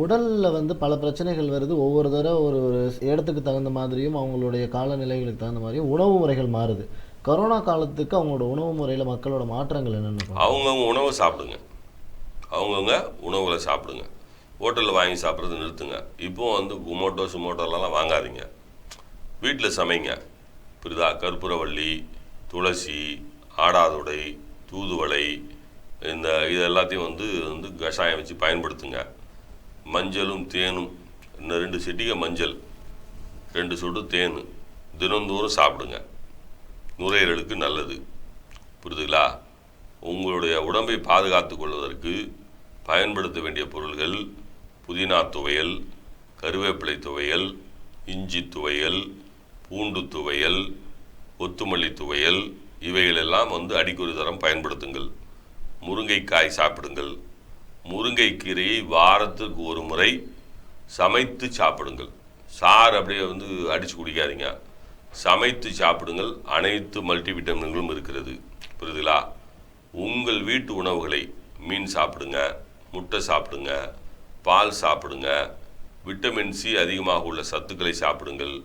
உடலில் வந்து பல பிரச்சனைகள் வருது. ஒவ்வொரு தடவை ஒரு ஒரு இடத்துக்கு தகுந்த மாதிரியும் அவங்களுடைய காலநிலைகளுக்கு தகுந்த மாதிரியும் உணவு முறைகள் மாறுது. கொரோனா காலத்துக்கு அவங்களோட உணவு முறையில் மக்களோட மாற்றங்கள் என்னென்ன? அவங்கவுங்க உணவை சாப்பிடுங்க. அவங்கவுங்க உணவுகளை சாப்பிடுங்க. ஹோட்டலில் வாங்கி சாப்பிட்றது நிறுத்துங்க. இப்போ வந்து குமோட்டோ சுமோட்டோலாம் வாங்காதீங்க. வீட்டில் சமைங்க. புரியுதா? கற்பூரவள்ளி துளசி ஆடாதுடை தூதுவளை இந்த இது எல்லாத்தையும் வந்து வந்து கஷாயம் வச்சு பயன்படுத்துங்க. மஞ்சளும் தேனும் இன்னும் ரெண்டு சிட்டிகை மஞ்சள் ரெண்டு சொட்டு தேன் தினந்தோறும் சாப்பிடுங்க. நுரையீரலுக்கு நல்லது. புரியுதுங்களா உங்களுடைய உடம்பை பாதுகாத்து கொள்வதற்கு பயன்படுத்த வேண்டிய பொருள்கள் புதினா துவையல் கருவேப்பிலை துவையல் இஞ்சி துவையல் பூண்டு துவையல் கொத்துமல்லி துவையல் இவைகளெல்லாம் வந்து அடிக்கொரு தரம் பயன்படுத்துங்கள். முருங்கைக்காய் சாப்பிடுங்கள். முருங்கைக்கீரையை வாரத்துக்கு ஒரு முறை சமைத்து சாப்பிடுங்கள். சாறு அப்படியே வந்து அடித்து குடிக்காதீங்க. சமைத்து சாப்பிடுங்கள். அனைத்து மல்டிவிட்டமின்களும் இருக்கிறது. புரியுதுங்களா? உங்கள் வீட்டு உணவுகளை மீன் சாப்பிடுங்க முட்டை சாப்பிடுங்க பால் சாப்பிடுங்க விட்டமின் சி அதிகமாக உள்ள சத்துக்களை சாப்பிடுங்கள்.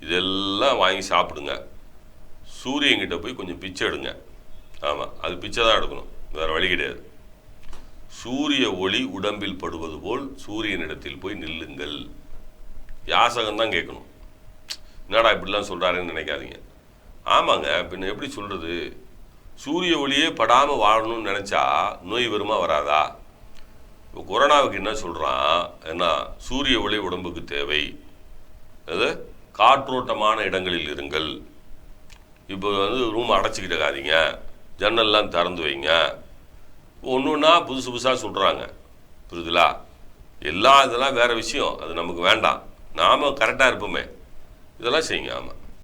இதெல்லாம் வாங்கி சாப்பிடுங்க. சூரியன்கிட்ட போய் கொஞ்சம் பிச்சை எடுங்க. ஆமாம் அது பிச்சை தான் எடுக்கணும். வேறு வழி கிடையாது. சூரிய ஒளி உடம்பில் படுவது போல் சூரியனிடத்தில் போய் நில்லுங்கள். யாசகம் தான் கேட்கணும். என்னடா இப்படிலாம் சொல்கிறாருன்னு நினைக்காதீங்க. ஆமாங்க பின்ன எப்படி சொல்கிறது சூரிய ஒளியே படாமல் வாழணும்னு நினச்சா நோய் வருமா வராதா? இப்போ கொரோனாவுக்கு என்ன சொல்கிறான் என்ன சூரிய ஒளி உடம்புக்கு தேவை. அது காற்றோட்டமான இடங்களில் இருங்கள். இப்போ வந்து ரூம் அடைச்சிக்கிட்டாதீங்க ஜன்னல்லாம் திறந்து வைங்க. ஒன்று ஒன்றா புதுசு புதுசாக சொல்கிறாங்க புரியுதுலா? எல்லா இதெல்லாம் வேறு விஷயம். அது நமக்கு வேண்டாம். நாம் கரெக்டாக இருப்போமே. இதெல்லாம் செய்யுங்க ஆமாம்